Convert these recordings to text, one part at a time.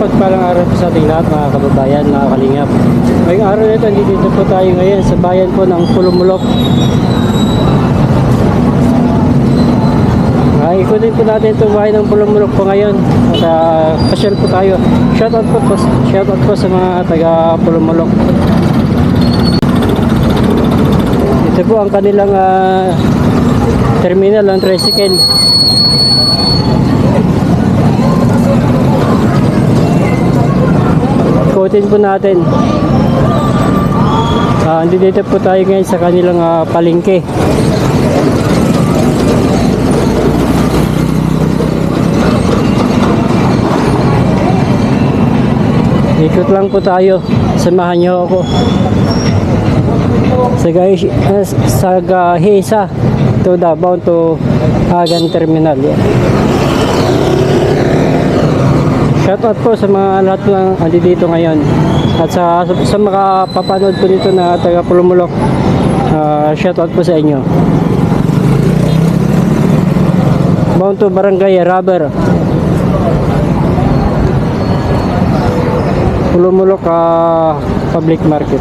mapagpalang araw po sa ating lahat mga kababayan, mga kalingap. Ngayong araw na ito, dito po tayo ngayon sa bayan po ng Pulumulok. Ah, ikutin po natin itong bahay ng Pulumulok po ngayon. At ah, pasyal po tayo. Shoutout po, po, shoutout po sa mga taga Pulumulok. Ito po ang kanilang ah, terminal ng tricycle. Ikutin po natin. Andi dito po tayo ngayon sa kanilang ah, palengke. Ikot lang po tayo. Samahan niyo ako. Sa guys, sa Gahesa to Davao to Hagan Terminal. Yan. Shoutout po sa mga lahat ng andi ngayon. At sa, sa makapapanood po dito na taga Pulumulok, uh, shoutout po sa inyo. Bound Barangay Rubber. Pulumulok ah, Public Market.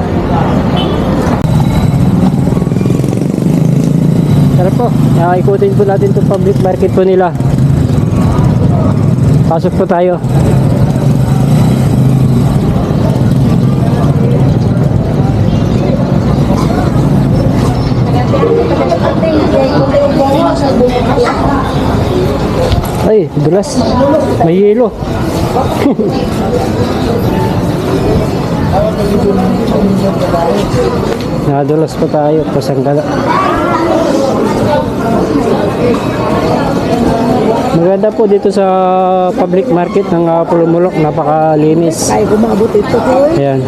Tara po, uh, ikutin po natin itong public market po nila. Pasok po tayo. Ay, dulas. May yelo. Nadulas pa tayo. Pasanggala. Maganda po dito sa public market ng uh, Pulumulok. Napakalinis. Ay, kumabot ito eh. Ayan.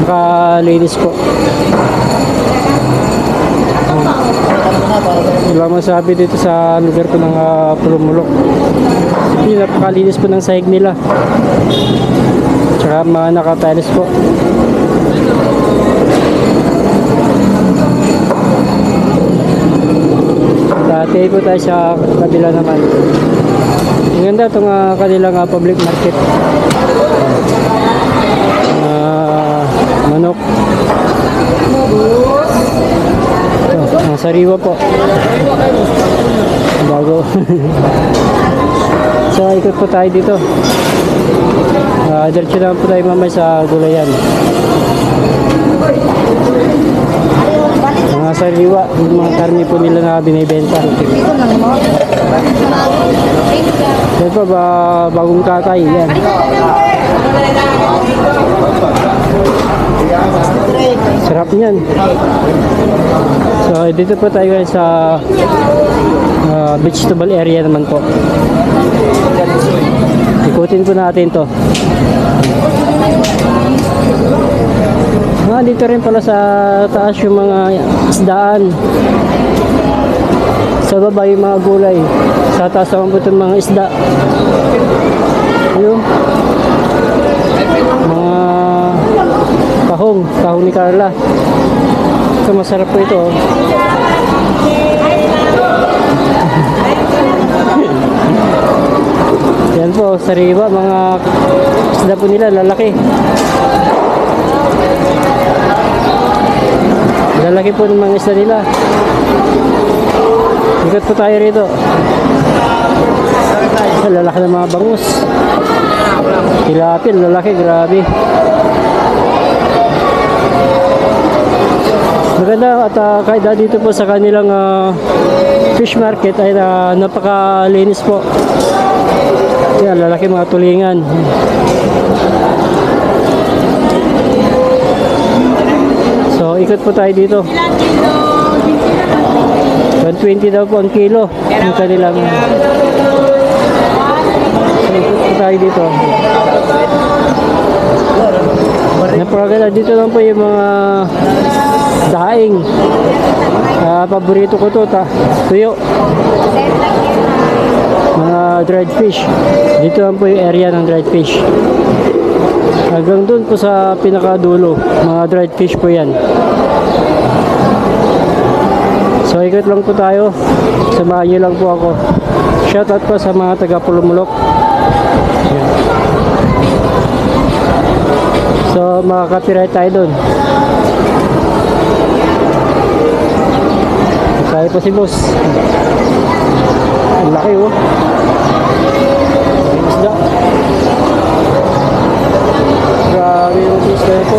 Nakalinis po. Wala masabi dito sa lugar ko ng uh, Pulumulok. Hindi, napakalinis po ng sahig nila. Tsaka mga nakatiles po. Dati po tayo sa kabila naman. Ang ganda itong uh, kanilang uh, public market. Sariwa po. Bago. so, ikot po tayo dito. Uh, diretso lang po tayo mamay sa gulayan. Mga sariwa, yung mga karne po nila na binibenta. Yan po, ba, bagong kakay. Yan. Niyan. So, dito po tayo guys sa uh, vegetable area naman po. Ikutin po natin to. Ah, dito rin pala sa taas yung mga isdaan. Sa baba yung mga gulay. Sa taas naman po itong mga isda. Ayun. Kahong. Kahong ni Carla. Ito masarap po ito. oh. Yan po, sariwa. Mga isda po nila, lalaki. Lalaki po ng mga isda nila. Ikot po tayo rito. Lalaki ng mga bangus. Tilapil, lalaki, grabe. Maganda at uh, kahit dito po sa kanilang ah, fish market ay ah, napakalinis po. Yan, lalaki mga tulingan. So, ikot po tayo dito. 120 daw po ang kilo. Ang kanilang... Tayo dito. Napakaganda. Dito lang po yung mga. Paborito ko to, ta. Tuyo. Mga dried fish. Dito lang po yung area ng dried fish. Hanggang doon po sa pinakadulo, mga dried fish po yan. So ikot lang po tayo. Samahan niyo lang po ako. Shoutout po sa mga taga Pulumulok. So, makakapiright tayo doon. Tayo po si boss. Ang laki oh. Isda. Grabe yung isda ito.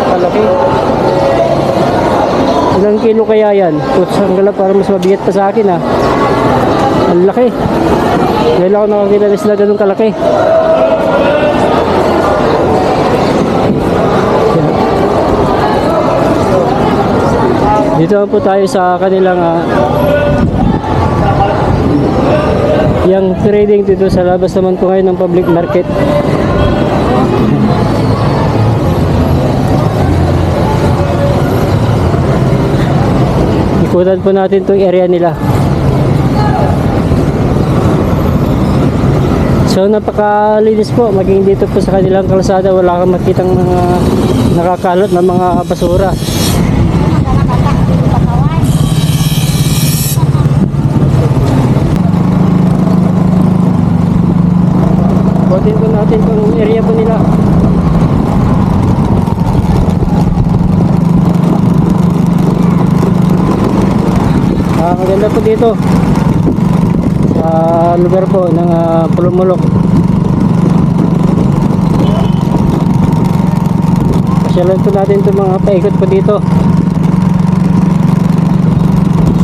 Kalaki. Ilang kilo kaya yan? Putz, ang gala para mas mabigat pa sa akin ah. Ang laki. Dahil ako nakakita na sila ganun kalaki. Dito po tayo sa kanilang ah, yung trading dito sa labas naman po ngayon ng public market. Ikutan po natin itong area nila. So napakalinis po maging dito po sa kanilang kalsada wala kang makitang mga nakakalot na mga basura. Butin po natin kung area po nila. Ah, maganda po dito. Sa lugar po ng uh, Pulumulok. Pasyalan po natin itong mga paikot po dito.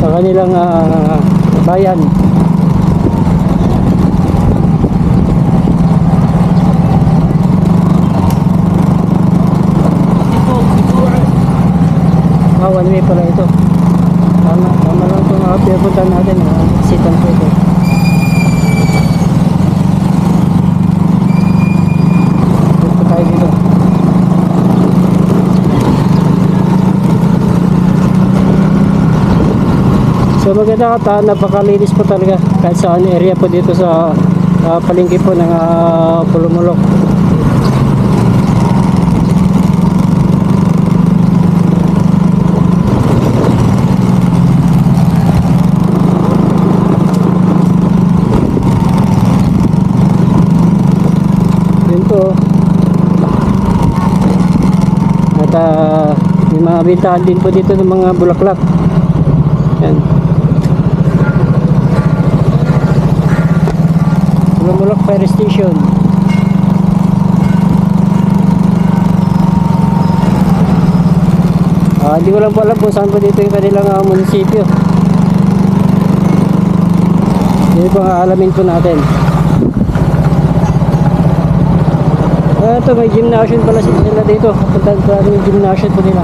Sa kanilang ah, bayan. Ah, one way pala ito. Tama, tama lang itong uh, pinapuntahan natin. Uh, sitan po ito. So maganda ka napakalinis po talaga kahit saan area po dito sa uh, palengke po ng uh, Pulumulok. Yun po. At ah, bintahan din po dito ng mga bulaklak. Yan. Lumulok Fire Station. Ah, hindi ko lang po alam kung saan po dito yung kanilang ah, munisipyo. Hindi po nga alamin po natin. Ah, ito may gymnasium pala sila dito. Punta po natin yung gymnasium po nila.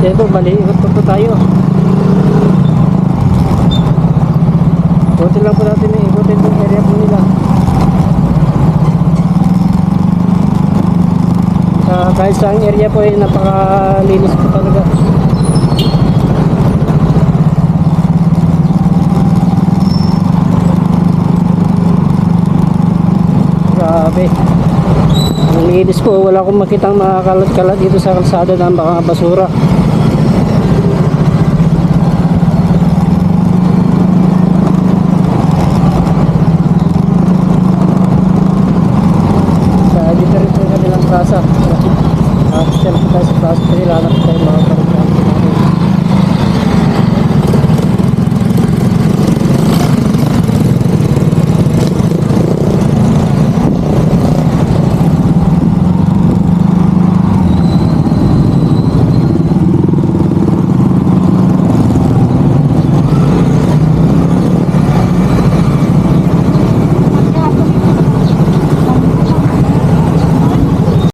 Gymnasium. Siyempre, bali, ikot po tayo. Ikutin lang po natin yung ikutin itong area po nila. Sa kahit saang area po ay napakalinis po talaga. Grabe. Ang linis po, wala akong makitang mga kalat-kalat dito sa kalsada ng mga basura.